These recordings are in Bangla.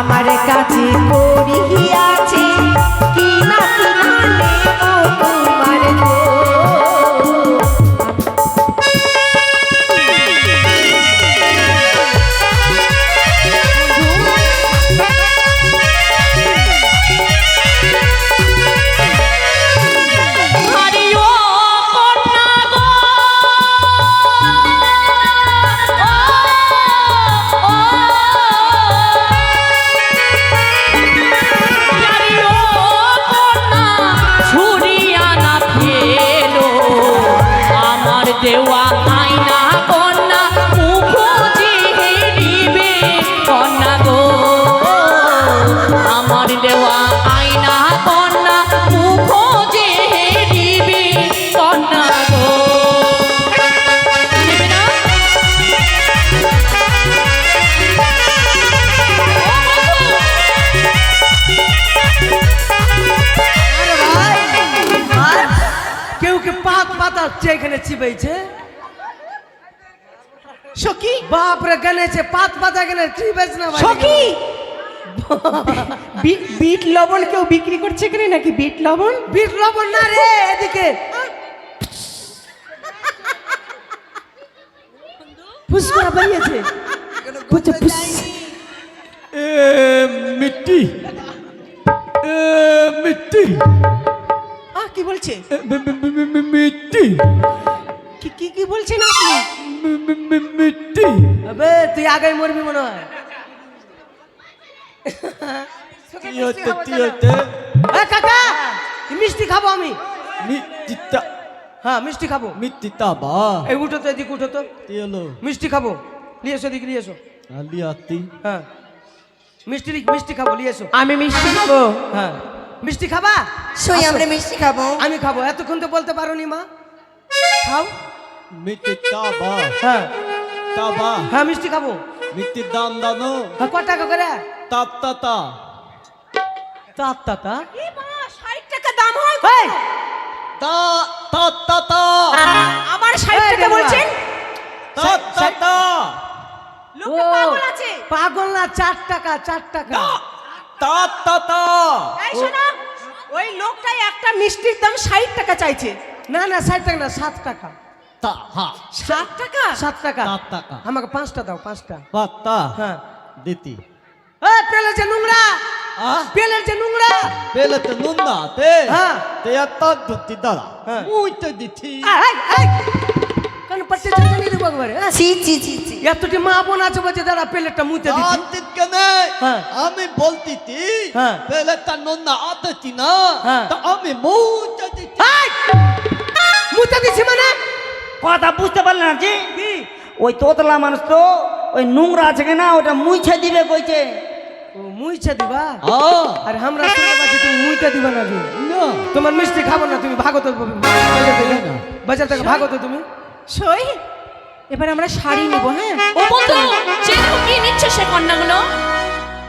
amaré. পাতাচ্ছে এখানে চিবাইছে? সখী? বাপ রে গনেছে পাত পাতা এখানে চিবাইছ না সখী! বিট লবণ কেউ বিক্রি করছে এখানে নাকি বিট লবণ? বিট লবণ না রে এদিকে। ফুস করা বেরিয়েছে। মিট্টি মিট্টি। কি বলছে এ, মি- মি- মি- মি- মি- মিট্টি। কি কি কি বলছেন আপনি? মি- মি- মি- মিট্টি। আবে তুই আগে মরবি মনে হয়। কি হতে কি হতে। এ কাকা মিষ্টি খাব আমি? মিট্টিটা। হ্যাঁ মিষ্টি খাব। মিট্টিটা বা। এই উঠো তো এদিক উঠো তো। কি হলো। মিষ্টি খাব। নিয়ে এসো এদিকে নিয়ে এসো। আলি আতি হ্যাঁ। মিষ্টি মিষ্টি খাব নিয়ে এসো। আমি মিষ্টি খাব? হ্যাঁ। মিষ্টি খাবা? সই আমরা মিষ্টি খাব। আমি খাব এতক্ষণ তো বলতে পারো নি মা। খাও। মিট্টিটা বা। হ্যাঁ। তা বা। হ্যাঁ মিষ্টি খাব। মিট্টির দাম দানো। হ্যাঁ ক টাকা করে? তাপ তা তা। চার টাকা ষাট টাকা দাম হয় এই, তা তা তা তা। আবার ষাট টাকা। বলছেন? তা তা তা। লোকটা পাগল আছে। পাগল না চার টাকা চার টাকা। তা তা তা। এই শোনো ওই লোকটাই একটা মিষ্টির দাম ষাট টাকা চাইছে। না না ষাট টাকা না সাত টাকা। তা হা। সাত টাকা? সাত টাকা। সাত টাকা। আমাকে পাঁচটা দাও পাঁচটা। পাতা হ্যাঁ। দিতি। এ পেলের যে নোংরা। আহ পেলের যে নোংরা। পেলে তো নুন না তে। হ্যাঁ। তে ধুতি দাঁড়া। হ্যাঁ। মুই তো দিতি। পাচ্ছে ছি এতটি মা বোন আছে বলছে দাদা প্লেটটা মুতে দিচ্ছি কেনে হ্যাঁ। আমি বলতিতি হ্যাঁ। পেলে তা নুন না আততি না হ্যাঁ। তা আমি দিতি এই! মুতে দিচ্ছি মানে? কথা বুঝতে পারলে না জি। ওই তোতলা মানুষ তো ওই নোংরা আছে না ওটা মুছে দিবে কইছে। মুইছে দিবা? আর আমরা শুনতে পাচ্ছি তুমি মুইতে দিবা না না। তোমার মিষ্টি খাব না তুমি ভাগো তো বাজার থেকে ভাগো তো তুমি। সই। এবার আমরা শাড়ি নেব হ্যাঁ? ও বন্ধু দেখো কি নিচ্ছে সে কন্যাগুলো?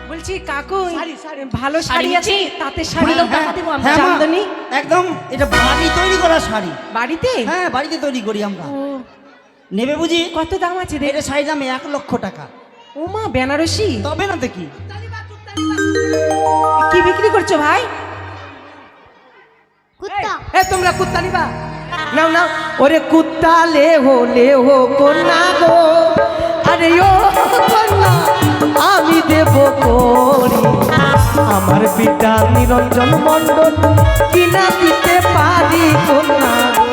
বলছি কাকু শাড়ি, শাড়ি। ভালো শাড়ি শাড়ি আছে? তাতে শাড়ি হ্যাঁ, হ্যাঁ, হ্যাঁ, জামদানি একদম এটা বাড়ি তৈরি করা শাড়ি। বাড়িতে? হ্যাঁ বাড়িতে তৈরি করি আমরা। নেবে বুঝি? কত দাম আছে এটা শাড়ির দাম এক লক্ষ টাকা। ও মা বেনারসি? তবে না দেখি। কি বিক্রি করছ ভাই? কুত্তা। এ তোমরা কুত্তা নিবা। নাও নাও, ওরে কুত্তা লে হো লে হো কন্যা গো আরে ও কন্যা, আমি দেব করি আমার পিতা নিরঞ্জন মণ্ডল কিনা দিতে পারি কন্যা গো।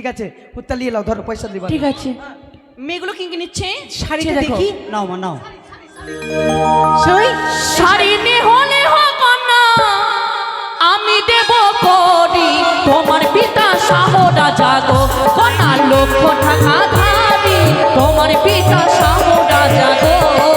ঠিক আছে লাও ধরো পয়সা দিবা ঠিক আছে। মেয়েগুলো কি কি নিচ্ছে শাড়িটা দেখি। নাও মা নাও। সই শাড়ি কন্যা। আমি দেব করি তোমার পিতা শাহ রাজা গো কন্যা লক্ষ টাকা ধারি তোমার পিতা শাহ রাজা গো